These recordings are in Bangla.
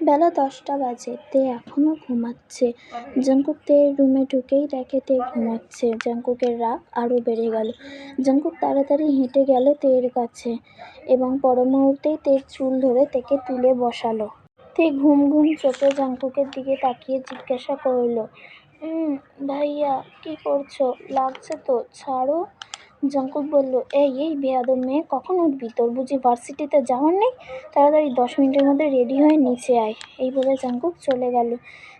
বেলা দশটা বাজে। তে এখনও ঘুমাচ্ছে। জাঙ্কুক তে রুমে ঢুকেই দেখে তে ঘুমাচ্ছে। জাঙ্কুকের রাগ আরও বেড়ে গেল। জাঙ্কুক তাড়াতাড়ি হেঁটে গেল তের কাছে এবং পর মুহূর্তেই তের চুল ধরে তেকে তুলে বসালো। তে ঘুম ঘুম চোখে জাঙ্কুকের দিকে তাকিয়ে জিজ্ঞাসা করল ভাইয়া, কি করছ? লাগছে তো, ছাড়ো। জঙ্কুক বলল, এই এই বেয়াদব মেয়ে, কখন উঠবি? তোর বুঝি ভার্সিটিতে যাওয়ার নেই? তাড়াতাড়ি দশ মিনিটের মধ্যে রেডি হয়ে নিচে আয়। এই বলে জাঙ্কুক চলে গেল।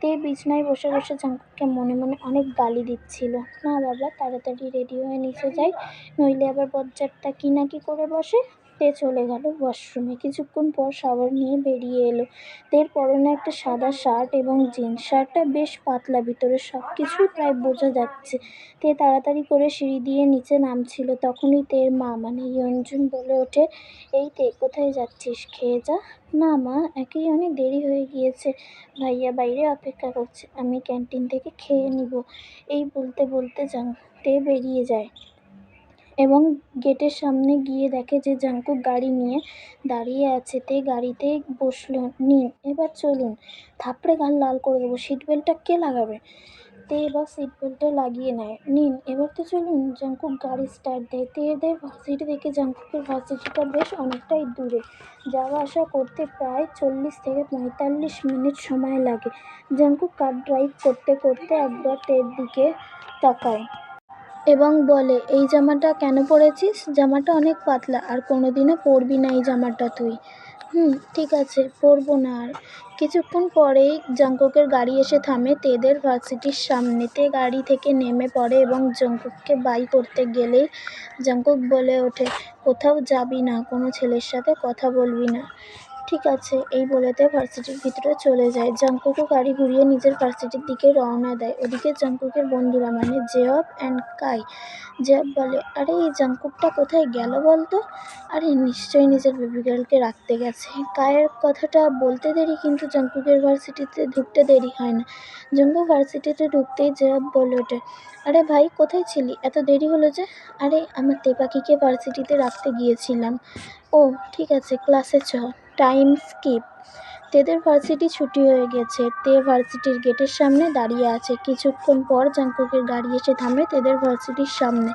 তে বিছনায় বসে বসে জাঙ্কুককে মনে মনে অনেক গালি দিচ্ছিল। না বাবা, তাড়াতাড়ি রেডি হয়ে নিচে যাই, নইলে আবার বজ্জারটা কি না কি করে বসে? তে চলে গেল। ওয়াশরুমে কিছুক্ষণ পর শাওয়ার নিয়ে বেরিয়ে এলো। তের পরনে একটা সাদা শার্ট এবং জিন্স শার্টটা বেশ পাতলা, ভিতরে সব কিছুই প্রায় বোঝা যাচ্ছে। তে তাড়াতাড়ি করে সিঁড়ি দিয়ে নিচে নামছিল। তখনই তের মা মানে ইয়ঞ্জুন বলে ওঠে, এই তে, কোথায় যাচ্ছিস? খেয়ে যা। না মা, একেই অনেক দেরি হয়ে গিয়েছে। ভাইয়া বাইরে অপেক্ষা করছে। আমি ক্যান্টিন থেকে খেয়ে নিব। এই বলতে বলতে জাং তে বেরিয়ে যায়। এবং গেটের সামনে গিয়ে দেখে যে জাঙ্কুক গাড়ি নিয়ে দাঁড়িয়ে আছে, তে গাড়িতে বসল। নিন, এবার চলুন। থাপড়ে গাল লাল করে দেবো। সিট বেল্টটা কে লাগাবে? তে এবার সিট বেল্টটা লাগিয়ে নেয়। নিন, এবার তো চলুন। জাঙ্কুক গাড়ি স্টার্ট দেয়। তে এদের ভার্সিটি থেকে জাঙ্কুকের ভার্সিটিটা বেশ অনেকটাই দূরে। যাওয়া আসা করতে প্রায় চল্লিশ থেকে পঁয়তাল্লিশ মিনিট সময় লাগে। জাঙ্কুক কার ড্রাইভ করতে করতে একবার তের দিকে তাকায়। এবং বলে, এই জামাটা কেন পরেছিস? জামাটা অনেক পাতলা, আর কোনোদিনও পরবি না এই জামাটা তুই। হুম, ঠিক আছে, পরবো না আর। কিছুক্ষণ পরেই জাঙ্কুকের গাড়ি এসে থামে। তেদের ভার্সিটির সামনেতে গাড়ি থেকে নেমে পড়ে এবং জাঙ্কুককে বাই করতে গেলেই জাঙ্কুক বলে ওঠে, কোথাও যাবি না, কোনো ছেলের সাথে কথা বলবি না। ঠিক আছে, এই বলেতে ভার্সিটির ভিতরে চলে যায়। জাঙ্কুকও গাড়ি ঘুরিয়ে নিজের ভার্সিটির দিকে রওনা দেয়। ওদিকে জাঙ্কুকের বন্ধুরা মানে জেয়ব অ্যান্ড কাই। জেয়ব বলে, আরে, এই জাঙ্কুকটা কোথায় গেল বলতো? আরে, নিশ্চয়ই নিজের বেবি গার্লকে রাখতে গেছে। কায়ের কথাটা বলতে দেরি, কিন্তু জাঙ্কুকের ভার্সিটিতে ঢুকতে দেরি হয় না। জাঙ্কুক ভার্সিটিতে ঢুকতেই জেয়ব বলে ওঠে, আরে ভাই, কোথায় ছিলি? এত দেরি হলো যে? আরে, আমার তেপাখিকে ভার্সিটিতে রাখতে গিয়েছিলাম। ও, ঠিক আছে, ক্লাসে চ। টাইম স্কিপ তেদের ভার্সিটি ছুটি হয়ে গেছে। তে ভার্সিটির গেটের সামনে দাঁড়িয়ে আছে। কিছুক্ষণ পর জাঙ্কুকের গাড়ি এসে থামে তেদের ভার্সিটির সামনে।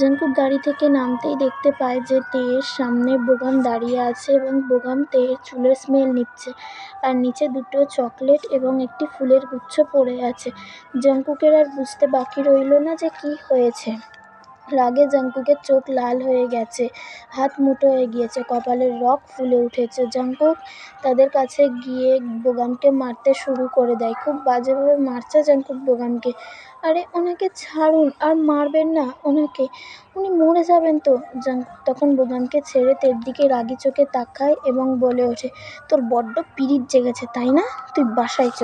জাঙ্কুক গাড়ি থেকে নামতেই দেখতে পায় যে তেয়ের সামনে বোগাম দাঁড়িয়ে আছে এবং বোগাম তেয়ের চুলের স্মেল নিচ্ছে। আর নিচে দুটো চকলেট এবং একটি ফুলের গুচ্ছ পড়ে আছে। জাঙ্কুকের আর বুঝতে বাকি রইল না যে কি হয়েছে। রাগে জাঙ্কুকের চোখ লাল হয়ে গেছে, হাত মুঠো হয়ে গিয়েছে, কপালের রগ ফুলে উঠেছে। জাঙ্কুক তাদের কাছে গিয়ে বোগামকে মারতে শুরু করে দেয়। খুব বাজেভাবে মারছে জাঙ্কুক বোগামকে আরে, ওনাকে ছাড়ুন, আর মারবেন না ওনাকে। উনি মরে যাবেন তো। জাঙ্কুক তখন বোগামকে ছেড়ে তের দিকে রাগি চোখে তাকায় এবং বলে ওঠে, তোর বড্ড পিরিত জেগেছে, তাই না? তুই বাসায় চ।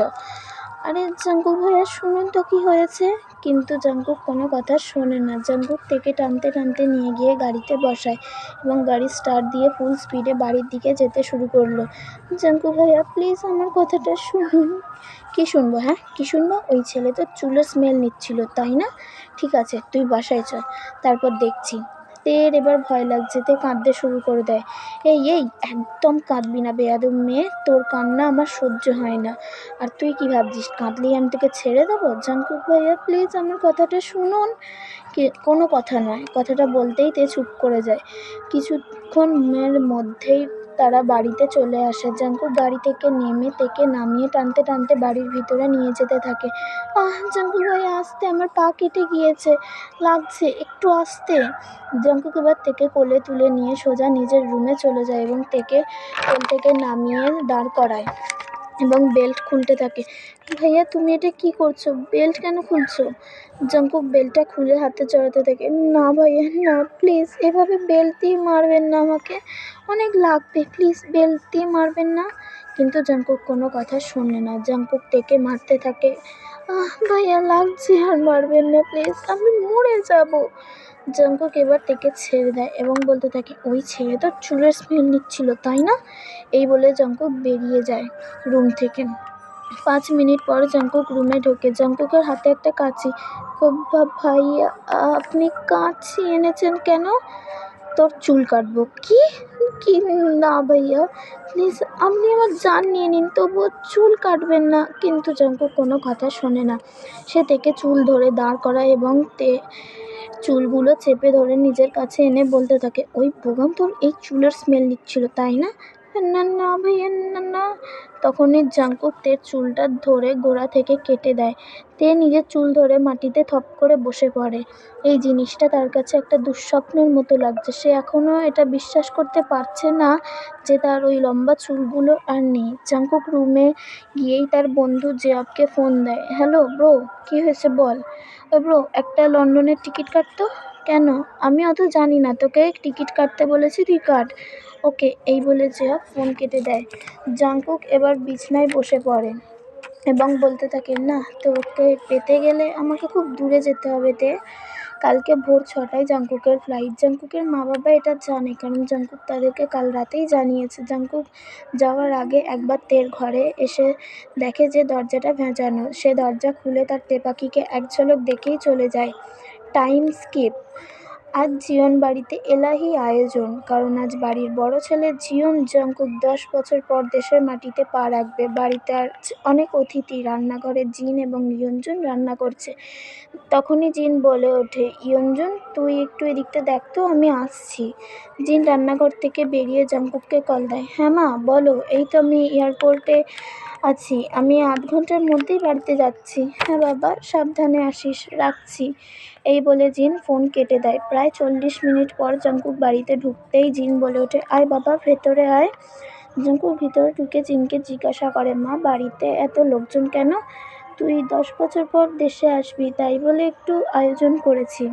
আরে জাঙ্কুক ভাইয়া, শুনুন তো কি হয়েছে। কিন্তু জাঙ্কুক কোনো কথা শোনে না। জাঙ্কুক থেকে টানতে টানতে নিয়ে গিয়ে গাড়িতে বসায় এবং গাড়ি স্টার্ট দিয়ে ফুল স্পিডে বাড়ির দিকে যেতে শুরু করল। জাঙ্কুক ভাইয়া প্লিজ আমার কথাটা শুনুন। কী শুনব হ্যাঁ? কী শুনব? ওই ছেলে তো চুলের স্মেল নিচ্ছিল, তাই না? ঠিক আছে, তুই বাসায় চল। তারপর দেখছি। তের এবার ভয় লাগছে, তো কাঁদতে শুরু করে দেয়। এই এই, একদম কাঁদবি না বেয়াদব মেয়ে, তোর কান্না আমার সহ্য হয় না। আর তুই কি ভাবছিস কাঁদলেই আমি তোকে ছেড়ে দেবো? জাঙ্কুক ভাইয়া প্লিজ আমার কথাটা শুনুন। কোনো কথা নয়, কথাটা বলতেই তে চুপ করে যায়। কিছুক্ষণের মধ্যেই তারা বাড়িতে চলে আসে। জাঙ্কুক গাড়ি থেকে নেমে থেকে নামিয়ে টানতে টানতে বাড়ির ভিতরে নিয়ে যেতে থাকে। আহ, জাঙ্কুক ভাই, আসতে আমার পা কেটে গিয়েছে। লাগছে, একটু আসতে। জাঙ্কুক এবার থেকে কোলে তুলে নিয়ে সোজা নিজের রুমে চলে যায় এবং থেকে কোল থেকে নামিয়ে দাঁড় করায়। এবং বেল্ট খুলতে থাকে। ভাইয়া, তুমি এটা কি করছ? বেল্ট কেন খুলছো? জাঙ্কুক বেল্টটা খুলে হাতে চড়াতে থাকে। না ভাইয়া, না প্লিজ এভাবে বেল্ট দিয়ে মারবেন না আমাকে। অনেক লাগবে প্লিজ বেল্ট দিয়ে মারবেন না। কিন্তু জাঙ্কুক কোনো কথা শোনে না। জাঙ্কুক তেকে মারতে থাকে। আহ, ভাইয়া, লাগছে আর মারবেন না প্লিজ আমি মরে যাব। জাঙ্কুক এবার তেকে ছেড়ে দেয় এবং বলতে থাকে, ওই ছেলে তো চুলের স্মেল নিচ্ছিল, তাই না? এই বলে জাঙ্কুক বেরিয়ে যায় রুম থেকে। পাঁচ মিনিট পর জাঙ্কুক রুমে ঢোকে। জাঙ্কুকের হাতে একটা কাঁচি। ভাইয়া আপনি কাঁচি এনেছেন কেন? তোর চুল কাটবো। কি? কি? না ভাইয়া। প্লিজ, আপনি আমার জান নিয়ে নিন। তবুও চুল কাটবেন না। কিন্তু জাঙ্কুক কোনো কথা শোনে না। সে তেকে চুল ধরে দাঁড় করায় এবং তে চুলগুলো চেপে ধরে নিজের কাছে এনে বলতে থাকে, ওই বোগাম তোর এই চুলের স্মেল নিচ্ছিল, তাই না? না তখনই জাঙ্কুক তের চুলটা ধরে গোড়া থেকে কেটে দেয়। তে নিজের চুল ধরে মাটিতে থপ করে বসে পড়ে। এই জিনিসটা তার কাছে একটা দুঃস্বপ্নের মতো লাগছে। সে এখনও এটা বিশ্বাস করতে পারছে না যে তার ওই লম্বা চুলগুলো আর নেই। জাঙ্কুক রুমে গিয়েই তার বন্ধু জিয়াবকে ফোন দেয়। হ্যালো ব্রো কী হয়েছে বল? ব্রো একটা লন্ডনের টিকিট কাটতো? কেন? আমি অত জানি না। তোকে টিকিট কাটতে বলেছি, তুই কাট। ওকে, এই বলে জিয়া ফোন কেটে দেয়। জাঙ্কুক এবার বিছনায় বসে পড়ে এবং বলতে থাকে, না, তোকে পেতে গেলে আমাকে খুব দূরে যেতে হবে তে। কালকে ভোর ছটায় জাঙ্কুকের ফ্লাইট জাঙ্কুকের মা বাবা এটা জানে, কারণ জাঙ্কুক তাদেরকে কাল রাতেই জানিয়েছে। জাঙ্কুক যাওয়ার আগে একবার তের ঘরে এসে দেখে যে দরজাটা ভেজানো। সে দরজা খুলে তার তেপাকিকে এক ঝলক দেখেই চলে যায়। টাইম স্কিপ আজ জিয়ন বাড়িতে এলাহি আয়োজন, কারণ আজ বাড়ির বড় ছেলে জিয়ন জঙ্কুক দশ বছর পর দেশের মাটিতে পা রাখবে। বাড়িতে আর অনেক অতিথি, রান্নাঘরে জিন এবং ইয়ঞ্জন রান্না করছে। তখনই জিন বলে ওঠে, ইয়ঞ্জন, তুই একটু এদিকটা দেখ তো, আমি আসছি। জিন রান্নাঘর থেকে বেরিয়ে জঙ্কুককে কল দেয় হ্যাঁ মা, বলো, এই তো আমি এয়ারপোর্টে আছি। আমি আধ ঘণ্টার মধ্যেই বাড়িতে যাচ্ছি। হ্যাঁ বাবা, সাবধানে আসিস, রাখছি। এই বলে জিন ফোন কেটে দেয়। প্রায় চল্লিশ মিনিট পর জঙ্কুক বাড়িতে ঢুকতেই জিন বলে ওঠে, আয় বাবা, ভেতরে আয়। জঙ্কুক ভিতরে ঢুকে জিনকে জিজ্ঞাসা করে, মা, বাড়িতে এত লোকজন কেন? তুই দশ বছর পর দেশে আসবি, তাই বলে একটু আয়োজন করেছি।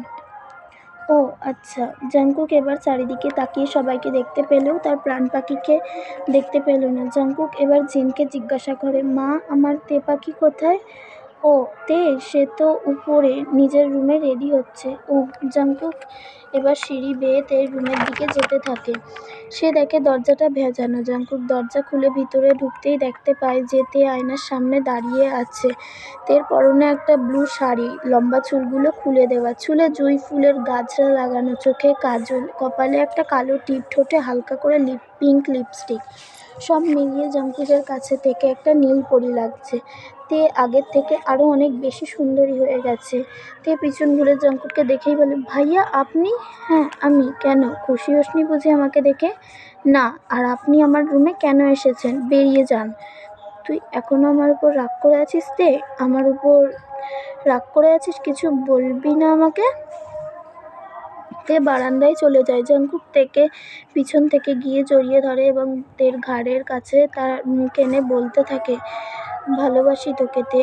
ও আচ্ছা। জাংকুক এবার চারিদিকে তাকিয়ে সবাইকে দেখতে পেলেও তার প্রাণ পাখিকে দেখতে পেল না। জাংকুক এবার জিনকে জিজ্ঞাসা করে, মা, আমার তে পাখি কোথায়? ও তে সে তো উপরে, নিজের রুমে রেডি হচ্ছে। ও জাঙ্কুক এবার সিঁড়ি বেয়ে তের রুমের দিকে যেতে থাকে। সে দেখে দরজাটা ভেজানো। জাঙ্কুক দরজা খুলে ভিতরে ঢুকতেই দেখতে পায় যে তে আয়নার সামনে দাঁড়িয়ে আছে। তের পরনে একটা ব্লু শাড়ি, লম্বা চুলগুলো খুলে দেওয়া। চুলে জুঁই ফুলের গাছরা লাগানো, চোখে কাজল, কপালে একটা কালো টিপ, ঠোঁটে হালকা করে লিপ পিঙ্ক লিপস্টিক সব মিলিয়ে জাঙ্কুকের কাছে থেকে একটা নীল পরি লাগছে। তে আগের থেকে আরও অনেক বেশি সুন্দরী হয়ে গেছে। তে পিছন ঘুরে জাঙ্কুককে দেখেই বলে, ভাইয়া, আপনি? হ্যাঁ আমি। কেন? খুশি হসনি বুঝি আমাকে দেখে? না, আর আপনি আমার রুমে কেন এসেছেন? বেরিয়ে যান। তুই এখনও আমার উপর রাগ করে আছিস তে? আমার উপর রাগ করে আছিস? কিছু বলবি না আমাকে? তে বারান্দায় চলে যায়। জাঙ্কুক তেকে পিছন থেকে গিয়ে জড়িয়ে ধরে এবং তের ঘাড়ের কাছে তার মুখ এনে বলতে থাকে, ভালোবাসি তোকে তে,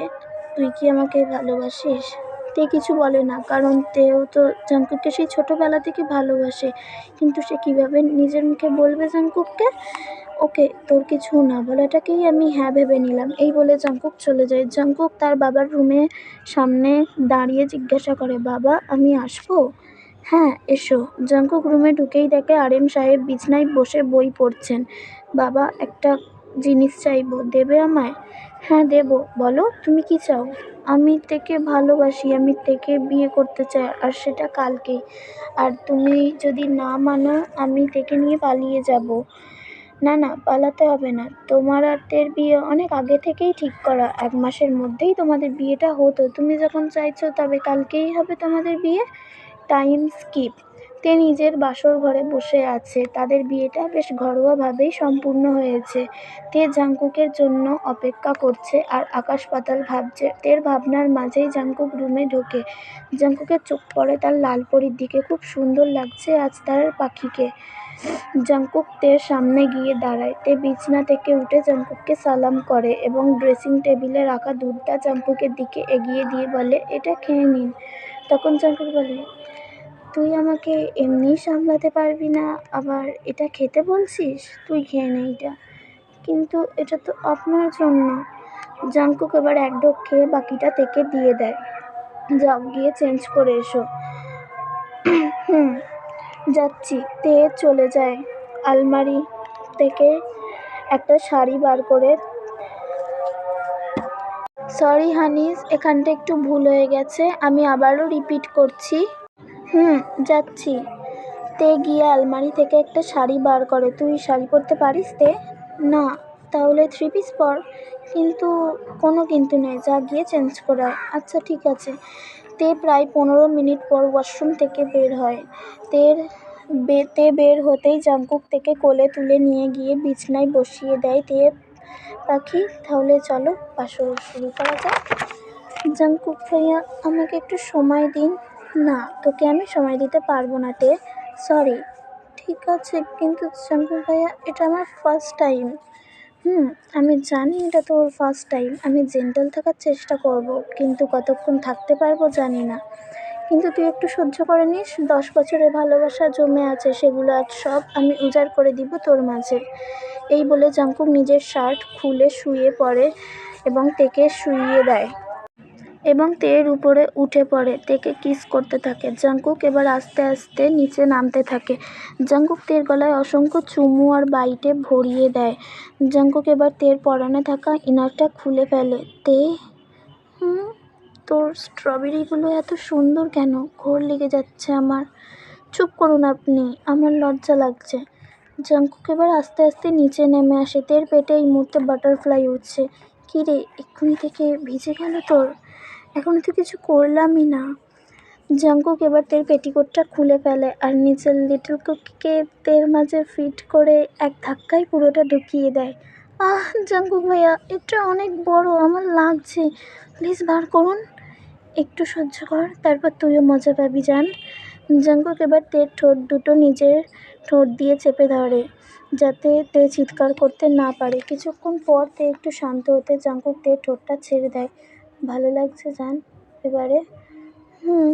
তুই কি আমাকে ভালোবাসিস? তে কিছু বলে না, কারণ তেও তো জাঙ্কুককে সেই ছোটোবেলা থেকে ভালোবাসে। কিন্তু সে কীভাবে নিজের মুখে বলবে জাঙ্কুককে ওকে, তোর কিছু না, বলাটাকেই আমি হ্যাঁ ভেবে নিলাম। এই বলে জাঙ্কুক চলে যায়। জাঙ্কুক তার বাবার রুমে সামনে দাঁড়িয়ে জিজ্ঞাসা করে, বাবা, আমি আসব? হ্যাঁ এসো। জাঙ্কুক রুমে ঢুকেই দেখে আরেম সাহেব বিছনায় বসে বই পড়ছেন। বাবা, একটা জিনিস চাইব। দেবে আমায়? হ্যাঁ দেব। বলো, তুমি কি চাও? আমি থেকে ভালোবাসি, আমি থেকে বিয়ে করতে চাই, আর সেটা কালকেই আর তুমি যদি না মানো, আমি তেকে নিয়ে পালিয়ে যাব। না না, পালাতে হবে না। তোমার আর তের বিয়ে অনেক আগে থেকেই ঠিক করা। এক মাসের মধ্যেই তোমাদের বিয়েটা হতো। তুমি যখন চাইছো তবে কালকেই হবে তোমাদের বিয়ে। টাইম স্কিপ তে নিজের বাসর ঘরে বসে আছে। তাদের বিয়েটা বেশ ঘরোয়াভাবেই সম্পূর্ণ হয়েছে। তে জাঙ্কুকের জন্য অপেক্ষা করছে আর আকাশ পাতাল ভাবছে। তের ভাবনার মাঝেই জাঙ্কুক রুমে ঢোকে। জাঙ্কুকের চোখ পড়ে তার লাল পরীর দিকে। খুব সুন্দর লাগছে আজ তার পাখিকে। জাঙ্কুক তের সামনে গিয়ে দাঁড়ায়। তে বিছনা থেকে উঠে জাঙ্কুককে সালাম করে এবং ড্রেসিং টেবিলে রাখা দুধটা জাঙ্কুকের দিকে এগিয়ে দিয়ে বলে, এটা খেয়ে নিন। তখন জাঙ্কুক বলে তুই আমাকে এমনিই সামলাতে পারবি না, আবার এটা খেতে বলছিস? তুই খেয়ে নে এটা। কিন্তু এটা তো আপনার জন্য। জাঙ্কুক এবার এক ঢোক খেয়ে বাকিটা থেকে দিয়ে দেয়। যাও, গিয়ে চেঞ্জ করে এসো। হুম, যাচ্ছি। তে চলে যায়। আলমারি থেকে একটা শাড়ি বার করে। সরি হানিস এখানটা একটু ভুল হয়ে গেছে। আমি আবারও রিপিট করছি। হুম, যাচ্ছি। তে গিয়ে আলমারি থেকে একটা শাড়ি বার করে। তুই শাড়ি পরতে পারিস তে? না, তাহলে থ্রি পিস পর। কিন্তু কোনো কিন্তু নেই, যা গিয়ে চেঞ্জ করে আচ্ছা ঠিক আছে। তে প্রায় পনেরো মিনিট পর ওয়াশরুম থেকে বের হয়। তের বে, তে বের হতেই জাঙ্কুক থেকে কোলে তুলে নিয়ে গিয়ে বিছনায় বসিয়ে দেয়। তে, পাখি, তাহলে চলো বাসর শুরু করা যাক। জাঙ্কুক ভাইয়া, আমাকে একটু সময় দিন। না, তোকে আমি সময় দিতে পারব না, তে। সরি। ঠিক আছে, কিন্তু জাঙ্কুক ভাইয়া, এটা আমার ফার্স্ট টাইম হুম, আমি জানি এটা তোর ফার্স্ট টাইম আমি জেন্টাল থাকার চেষ্টা করব, কিন্তু কতক্ষণ থাকতে পারব জানি না। কিন্তু তুই একটু সহ্য করে নিস, দশ বছরের ভালোবাসা জমে আছে, সেগুলো আজ সব আমি উজাড় করে দিব তোর মাঝে। এই বলে জাঙ্কুক নিজের শার্ট খুলে শুয়ে পড়ে এবং তেকে শুইয়ে দেয়। এবং তের উপরে উঠে পড়ে, তেকে কিস করতে থাকে। জাঙ্কুক এবার আস্তে আস্তে নিচে নামতে থাকে। জাঙ্কুক তের গলায় অসংখ্য চুমু আর বাইটে ভরিয়ে দেয়। জাঙ্কুক এবার তের পরনে থাকা ইনারটা খুলে ফেলে। তে, হুম? তোর স্ট্রবেরিগুলো এত সুন্দর কেন? ঘোর লেগে যাচ্ছে আমার। চুপ করুন আপনি, আমার লজ্জা লাগছে। জাঙ্কুক এবার আস্তে আস্তে নিচে নেমে আসে। তের পেটে এই মুহূর্তে বাটারফ্লাই উঠছে। কী রে, এক্ষুনি থেকে ভিজে গেল তোর? এখনও তো কিছু করলামই না। জাঙ্কুক এবার তের পেটিকোটটা খুলে ফেলে আর নিচের লিটল কুকিকে তের মাঝে ফিট করে এক ধাক্কায় পুরোটা ঢুকিয়ে দেয়। আহ, জাঙ্কুক ভাইয়া, এটা অনেক বড়, আমার লাগছে। প্লিজ বার করুন। একটু সহ্য কর, তারপর তুইও মজা পাবি যান জাঙ্কুক এবার তের ঠোঁট দুটো নিজের ঠোঁট দিয়ে চেপে ধরে, যাতে তে চিৎকার করতে না পারে। কিছুক্ষণ পর তে একটু শান্ত হতে জাঙ্কুক তের ঠোঁটটা ছেড়ে দেয়। ভালো লাগছে যান এবারে। হুম।